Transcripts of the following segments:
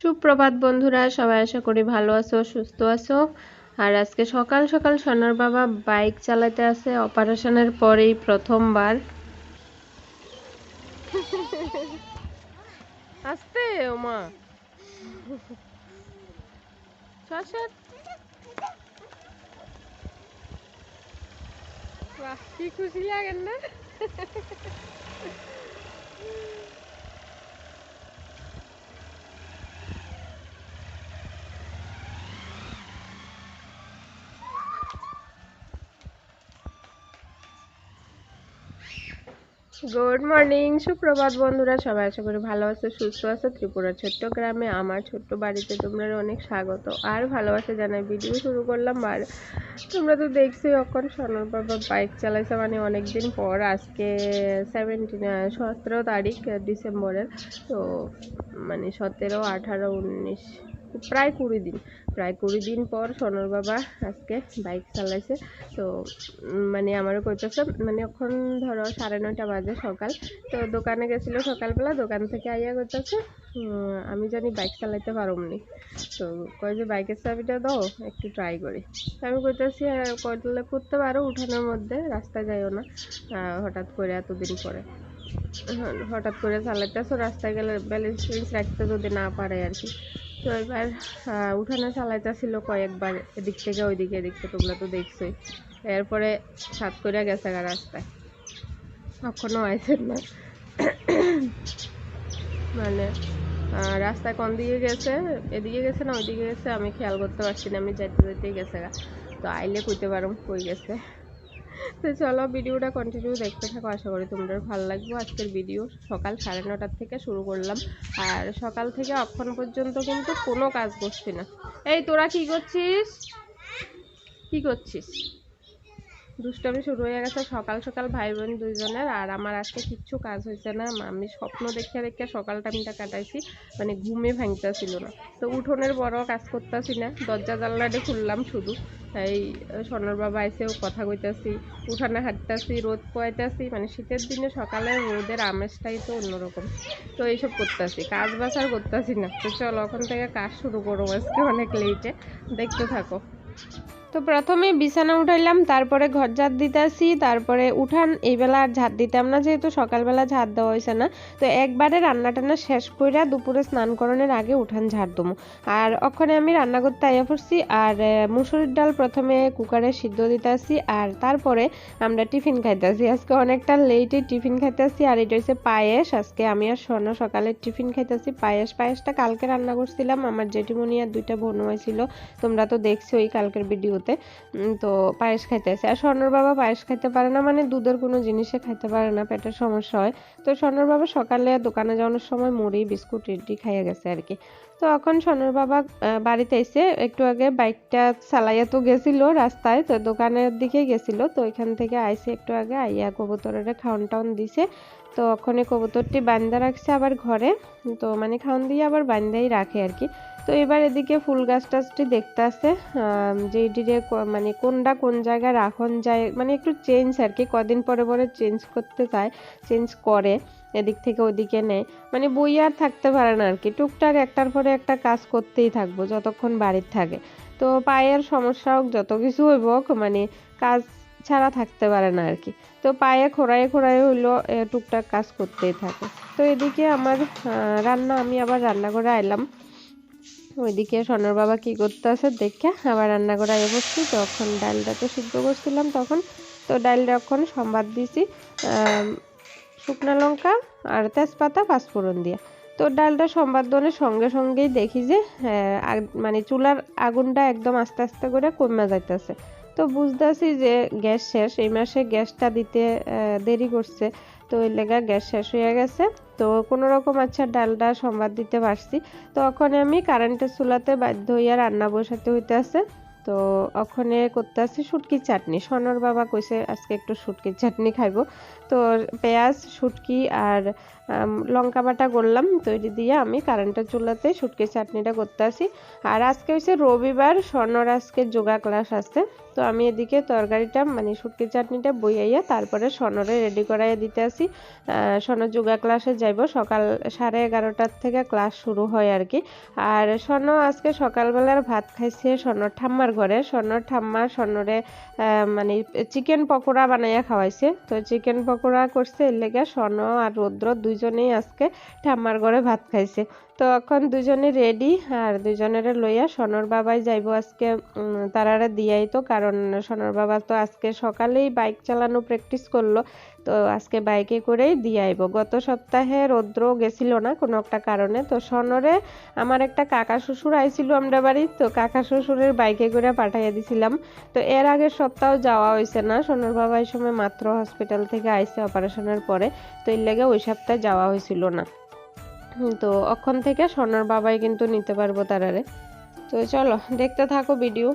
সুপ্রভাত বন্ধুরা, সবাই আশা করি ভালো আছো, সুস্থ আছো। আর আজকে সকাল সকাল সোনার বাবা বাইক চালাতে আছে অপারেশনের পরেই প্রথমবার। আসতে, ওমা। কি খুশি লাগেন না? গুড মর্নিং সুপ্রভাত বন্ধুরা। সবাই আশা করি ভালো আছো, সুস্থ আছো। ত্রিপুরা ছোট্ট গ্রামে আমার ছোট্ট বাড়িতে তোমরা অনেক স্বাগত। আর ভালোবাসা জানাই ভিডিও শুরু করলাম আর তোমরা তো দেখছ এখন সোনার বাবা বাইক চালাইছে মানে অনেক দিন পর। আজকে সেভেন্টিন সতেরো তারিখ, ডিসেম্বরের। তো মানে সতেরো, আঠারো, উনিশ প্রায় কুড়ি দিন, প্রায় কুড়ি দিন পর সোনার বাবা আজকে বাইক চালাইছে। তো মানে আমারও কইতেছে মানে এখন ধরো সাড়ে নয়টা বাজে সকাল, তো দোকানে গেছিল সকালবেলা, দোকান থেকে আইয়া করতেছে আমি জানি বাইক চালাইতে পারমনি। তো কয় যে, বাইকের চাবিটা দাও, একটু ট্রাই করি। আমি কইতেছি করলে করতে পারো, উঠানোর মধ্যে রাস্তা যাইও না। হঠাৎ করে এতদিন পরে। হঠাৎ করে চালাইতেছো, রাস্তায় গেলে ব্যালেন্স ফ্যালেন্স রাখতে যদি না পারে আর কি। তো এবার উঠানে চালাইতেছিল কয়েকবার, এদিক থেকে ওইদিকে, এদিক থেকে তোমরা তো দেখছোই। এরপরে সাত করে গেছে রাস্তায়। কখনো আইসেন না। মানে রাস্তায় কোন দিকে গেছে? এদিকে গেছে না ওইদিকে গেছে? আমি খেয়াল করতে পারছি না, আমি যাইতে যাইতেই গেছে তো আইলে কইতে পারো কই গেছে। তো চলো ভিডিওটা কন্টিনিউ দেখতে থাকো, আশা করি তোমাদের ভালো লাগবে। আজকের ভিডিও সকাল সাড়ে নটার থেকে শুরু করলাম। আর সকাল থেকে অক্ষণ পর্যন্ত কিন্তু কোনো কাজ করছি না। এই, তোরা কি করছিস? কি করছিস? দুষ্টামি শুরু হয়ে গেছে। সকাল সকাল ভাই বোন দুইজনের, আর আমার আজকে কিচ্ছু কাজ হয়েছে না। আমি স্বপ্ন দেখে দেখে সকাল টাইমটা কাটাইছি মানে ঘুমে ভাঙতেছিল না। তো উঠোনের বড় কাজ করতেছি না, দরজা জানলাটা খুললাম শুধু। এই সোনার বাবা এসেও কথা কইতাছি, উঠানে হাঁটতেছি, রোদ পোয়াইতেছি মানে শীতের দিনে সকালে রোদের আমেজটাই তো অন্যরকম। তো এইসব করতেছি, কাজ বাজ আর করতেছি না। তো চলো ওখান থেকে কাজ শুরু করব। আজকে অনেক লেটে দেখতে থাকো। তো প্রথমে বিছানা উঠাইলাম, তারপরে ঘর ঝাড় দিতেছি, তারপরে উঠান এই বেলা আর ঝাড় দিতাম না যেহেতু সকালবেলা ঝাড় দেওয়া হয়েছে না। তো একবারে রান্না টান্না শেষ কইরা দুপুরে স্নান করানোর আগে উঠান ঝাড় দমু। আর ওখানে আমি রান্না করতে আইয়া পড়ছি, আর মুসুরির ডাল প্রথমে কুকারে সিদ্ধ দিতেছি, আর তারপরে আমরা টিফিন খাইতেছি। আজকে অনেকটা লেটে টিফিন খাইতেছি, আর এটা হচ্ছে পায়েস। আজকে আমি আর স্বর্ণ সকালে টিফিন খাইতেছি, পায়েস। পায়েসটা কালকে রান্না করছিলাম, আমার জেঠিমনি আর দুইটা বোন হয়েছিল তোমরা তো দেখছ ওই কালকের ভিডিও শুরুতে। তো পায়েস খাইতেছে আর স্বর্ণর বাবা পায়েস খাইতে পারে না মানে দুধের কোনো জিনিসে খাইতে পারে না, পেটের সমস্যা হয়। তো স্বর্ণর বাবা সকালে দোকানে যাওয়ানোর সময় মুড়ি, বিস্কুট ইডলি খাইয়া গেছে আর কি। তো এখন সোনার বাবা বাড়িতে এসে একটু আগে বাইকটা চালাইয়া তো গেছিল রাস্তায়, তো দোকানের দিকে গেছিল। তো এখান থেকে আইসে একটু আগে আইয়া কবুতরের খাওয়ান টাউন দিছে। তো ওখানে কবুতরটি বান্দা রাখছে আবার ঘরে। তো মানে খাওয়ান দিয়ে আবার বান্দাই রাখে আর কি তো এবার এদিকে ফুল গাছ টাছটি দেখতে আসে যে এটিরে মানে কোনটা কোন জায়গায় রাখন যায় মানে একটু চেঞ্জ আর কি কদিন পরে পরে চেঞ্জ করতে চায়, চেঞ্জ করে। এদিক থেকে ওদিকে নেয় মানে বই আর থাকতে পারে না আর কি টুকটাক একটার পরে একটা কাজ করতেই থাকব, যতক্ষণ বাড়ির থাকে। তো পায়ের সমস্যা হোক, যত কিছু হইব মানে কাজ ছাড়া থাকতে পারে না আর কি তো পায়ে খোড়ায় খোড়ায় হইল টুকটাক কাজ করতেই থাকে। তো এদিকে আমার রান্না, আমি আবার রান্না করে আইলাম। ওইদিকে সোনার বাবা কি করতে আছে দেখে আবার রান্না করে আগে বসছি। তখন ডালটা তো সিদ্ধ করছিলাম তখন, তো ডালটা এখন সম্বাদ দিছি। শুকনো লঙ্কা আর তেজপাতা, পাঁচফোড়ন দিয়ে। তো ডালটা সম্বাদনের সঙ্গে সঙ্গেই দেখি যে মানে চুলার আগুনটা একদম আস্তে আস্তে করে কমে যাইতেছে। তো বুঝতেছি যে গ্যাস শেষ, এই মাসে গ্যাসটা দিতে দেরি করছে। তো ওই লেগা গ্যাস শেষ হয়ে গেছে। তো কোনো রকম আচ্ছা ডালটা সম্বাদ দিতে পারছি। তো ওখানে আমি কারেন্টের চুলাতে বাধ্য হইয়া রান্না বসাতে হইতে আছে তো ওখানে করতে আসছে শুটকির চাটনি। সনর বাবা কইছে, আজকে একটু শুটকির চাটনি খাইবো। তো পেঁয়াজ, শুটকি আর লঙ্কা বাটা করলাম তৈরি দিয়ে আমি কারেন্টের চুলাতে শুটকির চাটনিটা করতে আসি। আর আজকে হয়েছে রবিবার স্বর্ণর আজকে যোগা ক্লাস আছে। তো আমি এদিকে তরকারিটা মানে শুটকি চাটনিটা বইয়াইয়া তারপরে সনরে রেডি করাইয়া দিতে আসি সনর যোগা ক্লাসে যাইব। সকাল সাড়ে এগারোটার থেকে ক্লাস শুরু হয় আর কি আর স্বর্ণ আজকে সকালবেলার ভাত খাইছে স্বর্ণর ঠাম্মার ঘরে। স্বর্ণর ঠাম্মা স্বর্ণরে মানে চিকেন পকোড়া বানাইয়া খাওয়াইছে। তো চিকেন পকোড়া করছে, এর লেগে স্বর্ণ আর রৌদ্র দুইজনেই আজকে ঠাম্মার ঘরে ভাত খাইছে। তো এখন দুজনে রেডি আর দুজনের লইয়া সোনর বাবাই যাইব আজকে তারারে দিয়াই তো, কারণ সোনর বাবা তো আজকে সকালেই বাইক চালানো প্র্যাকটিস করল, তো আজকে বাইকে করেই দিয়ে আইব গত সপ্তাহে রৌদ্র গেছিল না কোনো একটা কারণে, তো সনরে আমার একটা কাকা শ্বশুর আইছিল আমরা বাড়ি, তো কাকা শ্বশুরের বাইকে করে পাঠাইয়া দিছিলাম। তো এর আগের সপ্তাহ যাওয়া হয়েছে না, সোনর বাবা এই সময় মাত্র হসপিটাল থেকে আইসে অপারেশনের পরে, তো এর লেগে ওই সপ্তাহে যাওয়া হয়েছিল না। তো অক্ষণ থেকে সোনার বাবাই কিন্তু নিতে পারব তারারে। তো চলো, দেখতে থাকো ভিডিও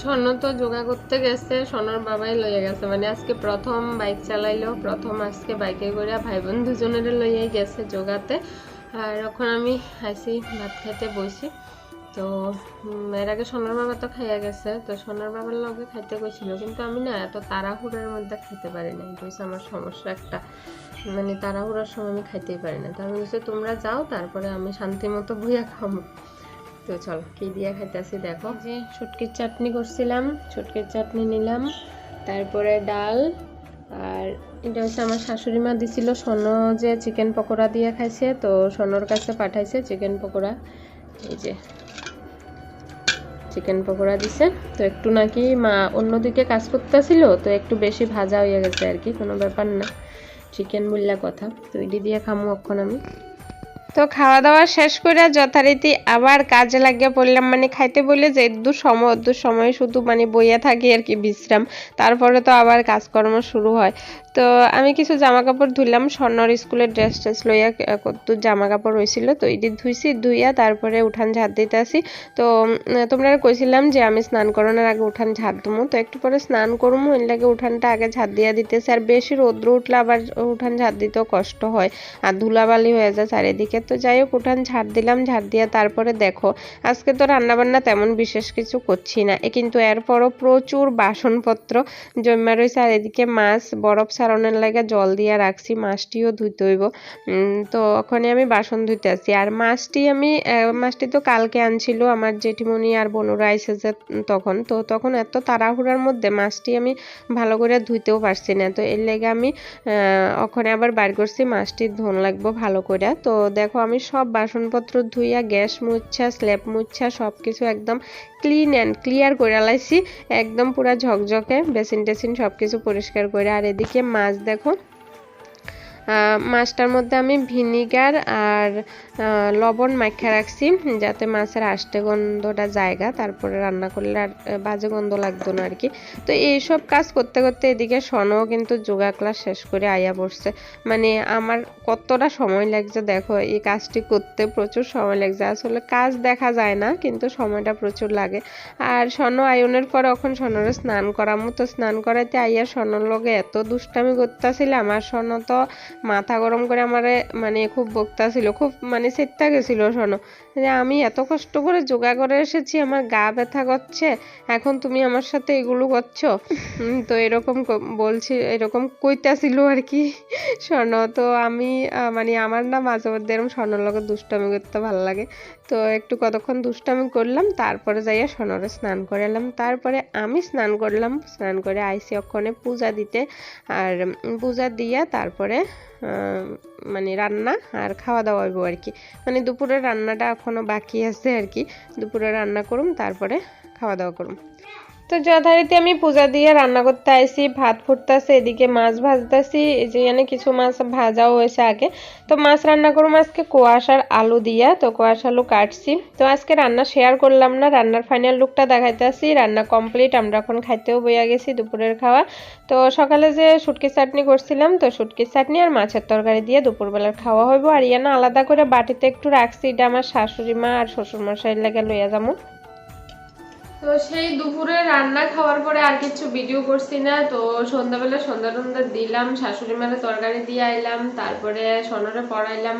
স্বর্ণ তো যোগা করতে গেছে স্বর্ণর বাবাই লইয়া গেছে। মানে আজকে প্রথম বাইক চালাইলো, প্রথম আজকে বাইকে করে ভাই বোন দুজনের লইয়াই গেছে যোগাতে। আর এখন আমি আসি ভাত খাইতে বসি তো এর আগে সোনার বাবা তো খাইয়া গেছে, তো সোনার বাবার লগে খাইতে গেছিল কিন্তু আমি না এত তাড়াহুড়ার মধ্যে খাইতে পারি না এটা হচ্ছে আমার সমস্যা একটা। মানে তাড়াহুড়ার সময় আমি খাইতেই পারি না। তো আমি হচ্ছে তোমরা যাও, তারপরে আমি শান্তি মতো বইয়া খাব। তো চলো, কি দিয়ে খাইতেছি দেখো। যে ছুটকির চাটনি করছিলাম ছুটকির চাটনি নিলাম, তারপরে ডাল, আর এটা হচ্ছে আমার শাশুড়ি মা দিছিল, সোন যে চিকেন পকোড়া দিয়ে খাইছে, তো সোনর কাছে পাঠাইছে চিকেন পকোড়া। এই যে চিকেন পকোড়া দিছে। তো একটু নাকি মা অন্যদিকে কাজ করতেছিল, তো একটু বেশি ভাজা হয়ে গেছে আর কি, কোনো ব্যাপার না। চিকেন বললা কথা। তো এটি দিয়ে খামু অক্ষণ আমি। তো খাওয়া দাওয়া শেষ করে যথারীতি আবার কাজে লাগিয়ে পড়লাম। মানে খাইতে বলে যে দু সময় দু সময় শুধু মানে বইয়া থাকি আর কি বিশ্রাম। তারপরে তো আবার কাজকর্ম শুরু হয়। তো আমি কিছু জামা কাপড় ধুইলাম, স্বর্ণর স্কুলের ড্রেস ট্রেস লইয়া কত জামা কাপড় হয়েছিল তো এটি ধুইছি, ধুইয়া তারপরে উঠান ঝাড় দিতে আসি। তো তোমরা কইছিলাম যে আমি স্নান করানোর আগে উঠান ঝাড় দেবো তো একটু পরে স্নান করব এর লাগে উঠানটা আগে ঝাড় দিয়া দিতেছে। আর বেশি রৌদ্র উঠলে আবার উঠান ঝাড় দিতেও কষ্ট হয়। আর ধুলাবালি হয়ে যায় চারিদিকে। তো যাই হোক, উঠান ঝাড় দিলাম ঝাড় দিয়া তারপরে দেখো, আজকে তো রান্নাবান্না তেমন বিশেষ কিছু করছি না। কিন্তু এরপরও প্রচুর বাসনপত্র জমা রয়েছে, আর এদিকে মাছ, বরফ সারণের লাগে জল দিয়ে রাখছি, মাছটিও ধুইতে হইব। তো ওখানে আমি বাসন ধুইতে আছি। আর মাছটি আমি মাছটি তো কালকে আনছিল আমার জেঠিমণি আর বনুরা যে তখন। তো তখন এত তাড়াহুড়ার মধ্যে মাছটি আমি ভালো করে ধুইতেও পারছি না। তো এর লেগে আমি ওখানে আবার বার করছি মাছটি ধন লাগবো ভালো করে। তো দেখো আমি সব বাসনপত্র ধুইয়া, গ্যাস মুচ্ছা স্ল্যাব মুচ্ছা সব কিছু একদম ক্লিন অ্যান্ড ক্লিয়ার করে লাইছি একদম পুরা ঝকঝকে বেসিন টেসিন সব কিছু পরিষ্কার করে। আর এদিকে মাছ দেখো মাছটার মধ্যে আমি ভিনিগার আর লবণ মাখা রাখছি, যাতে মাছের আষ্টে গন্ধটা জায়গা, তারপরে রান্না করলে আর বাজে গন্ধ লাগতো না আর কি তো এইসব কাজ করতে করতে এদিকে সনও কিন্তু যোগা ক্লাস শেষ করে আয়া পড়ছে মানে আমার কতটা সময় লাগছে দেখো, এই কাজটি করতে প্রচুর সময় লাগছে। আসলে কাজ দেখা যায় না, কিন্তু সময়টা প্রচুর লাগে। আর সন আয়নের পর এখন সনরে স্নান করামু। তো স্নান করাইতে আইয়া সনর লগে এত দুষ্টামি করতেছিল আমার সন তো মাথা গরম করে আমারে মানে খুব বক্তা ছিল খুব মানে চেত্তা গেছিল, শোনো। যে আমি এত কষ্ট করে যোগা করে এসেছি, আমার গা ব্যথা করছে, এখন তুমি আমার সাথে এগুলো করছ? তো এরকম বলছি, এরকম কইতাছিল আর কি। স্বর্ণ তো আমি মানে আমার না মাঝে মধ্যে এরকম স্বর্ণর লগে দুষ্টামি করতে ভালো লাগে। তো একটু কতক্ষণ দুষ্টামি করলাম, তারপরে যাইয়া স্বর্ণরে স্নান করে এলাম। তারপরে আমি স্নান করলাম, স্নান করে আইসি অক্ষণে পূজা দিতে। আর পূজা দিয়া তারপরে মানে রান্না আর খাওয়া দাওয়া হইব আর কি। মানে দুপুরে রান্নাটা এখনও বাকি আছে আর কি। দুপুরে রান্না করুম, তারপরে খাওয়া দাওয়া করুম। তো যথারীতি আমি পূজা দিয়ে রান্না করতে আইসি, ভাত ফুটতেছে, এদিকে মাছ ভাজতেছি, এই যে এখানে কিছু মাছ ভাজাও হয়েছে আগে। তো মাছ রান্না করুম আজকে কোয়াশার আলু দিয়া, তো কোয়াশ আলু কাটছি। তো আজকে রান্না শেয়ার করলাম না, রান্নার ফাইনাল লুকটা দেখাইতেছি, রান্না কমপ্লিট আমরা এখন খাইতেও বইয়া গেছি দুপুরের খাওয়া। তো সকালে যে শুটকি চাটনি করছিলাম, তো শুটকি চাটনি আর মাছের তরকারি দিয়ে দুপুরবেলার খাওয়া হইব। আর ইয়ানা আলাদা করে বাটিতে একটু রাখছি, এটা আমার শাশুড়ি মা আর শ্বশুরমশাইয়ের লাগে লইয়া যাব তো সেই দুপুরে রান্না খাওয়ার পরে আর কিছু ভিডিও করছি না। তো সন্ধ্যাবেলা সন্ধ্যা টন্ধা দিলাম, শাশুড়ি মারে তরকারি দিয়ে আইলাম, তারপরে সোনরে পড়াইলাম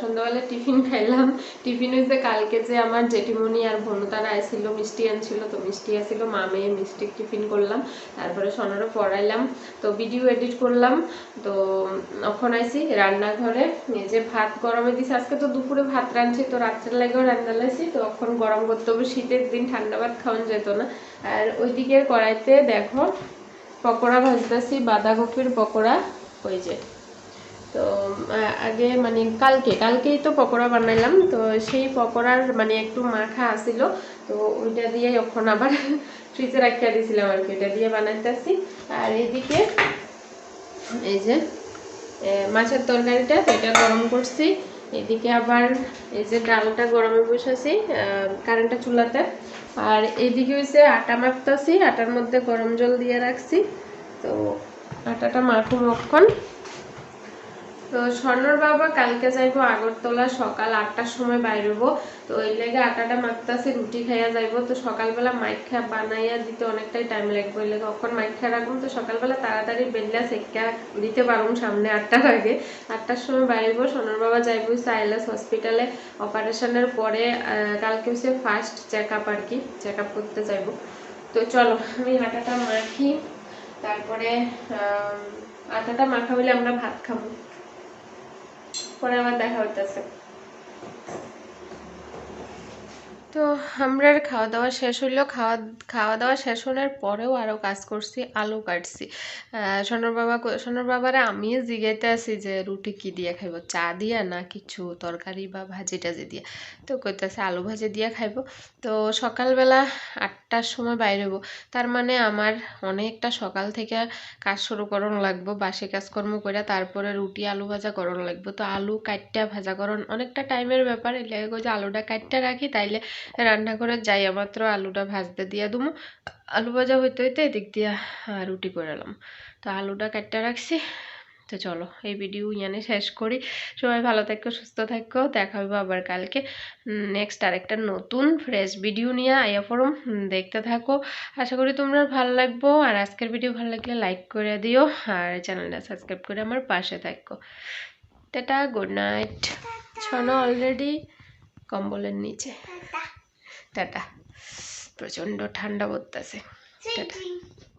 সন্ধ্যাবেলা টিফিন খাইলাম। টিফিন হয়েছে কালকে যে আমার জেঠিমণি আর ভনু তারা আইছিল, মিষ্টি আনছিল, তো মিষ্টি আসছিল মা মেয়ে মিষ্টি টিফিন করলাম, তারপরে সোনরে পড়াইলাম। তো ভিডিও এডিট করলাম, তো এখন আইছি রান্নাঘরে। যে ভাত গরমে দিছি আজকে তো দুপুরে ভাত রাঁধছি, তো রাত্রের লাগেও রান্না লাইছি, তো এখন গরম করতে হবে, শীতের দিন ঠান্ডা ভাত খাওয়ান যেত না। আর ওইদিকে কড়াইতে দেখো, পকোড়া ভাজতেছি, বাঁধাকপির পকোড়া, ওই যে। তো আগে মানে কালকে, কালকেই তো পকোড়া বানাইলাম, তো সেই পকোড়ার মানে একটু মাখা আসিল তো ওইটা দিয়ে এখন আবার ফ্রিজে রাখিয়া দিয়েছিলাম আর কি, ওইটা দিয়ে বানাইতেছি। আর এদিকে এই যে মাছের তরকারিটা, তো এটা গরম করছি। এদিকে আবার এই যে ডালটা গরমে বসেছি কারেন্টটা চুলাতে। আর এদিকে হয়েছে আটা মাখতেছি, আটার মধ্যে গরম জল দিয়ে রাখছি। তো আটাটা মাখুম মক্ষণ তো স্বর্ণর বাবা, কালকে যাইবো আগরতলা, সকাল আটটার সময় বাইরবো। তো ওই লেগে আটাটা মাখতাছি, রুটি খাইয়া যাইবো। তো সকালবেলা মাইখা বানাইয়া দিতে অনেকটাই টাইম লাগবে। ওই লেগে কখন মাইখা রাখুন তো সকালবেলা তাড়াতাড়ি বেললা সেকা দিতে পারুম সামনে আটটার আগে। আটটার সময় বাইরবো সোনার বাবা যাইবো সাইলাস হসপিটালে অপারেশনের পরে কালকে হচ্ছে ফার্স্ট চেক আপ আর কি চেক আপ করতে যাইবো। তো চলো, আমি আটাটা মাখি, তারপরে আটাটা মাখা হলে আমরা ভাত খাব। পরে আবার দেখা হইতেছে। তো আমরা খাওয়া দাওয়া শেষ হইল। খাওয়া খাওয়া দাওয়া শেষ হওয়ার পরেও আরও কাজ করছি, আলু কাটছি। সোনার বাবা সোনার বাবারে আমি জিগাইতে আছি যে রুটি কি দিয়ে খাইব? চা দিয়া না কিছু তরকারি বা ভাজি টাজি দিয়া? তো কইতেছে আলু ভাজি দিয়ে খাইব। তো সকালবেলা আটটার সময় বাইরে হব তার মানে আমার অনেকটা সকাল থেকে কাজ শুরু করন লাগবো, বাসে কাজকর্ম করে তারপরে রুটি, আলু ভাজা করন লাগবো। তো আলু কাটটা ভাজা করন অনেকটা টাইমের ব্যাপার। কই যে আলুটা কাটটা রাখি, তাইলে রান্নাঘরে যাই মাত্র আলুটা ভাজতে দিয়া দুমু। আলু ভাজা হইতে হইতে এদিক দিয়া রুটি করে এলাম। তো আলুটা কাটটা রাখছি। তো চলো, এই ভিডিও ইয়ানে শেষ করি। সবাই ভালো থাকো, সুস্থ থাকো। দেখা হইব আবার কালকে। নেক্সট আরেকটা নতুন ফ্রেশ ভিডিও নিয়ে আইয়া ফরম দেখতে থাকো। আশা করি তোমরা ভালো লাগবো। আর আজকের ভিডিও ভালো লাগলে লাইক করে দিও। আর চ্যানেলটা সাবস্ক্রাইব করে আমার পাশে থাকো। টাটা গুড নাইট ছনো অলরেডি কম্বলের নিচে। টাটা। প্রচণ্ড ঠান্ডা পড়তেছে। টাটা।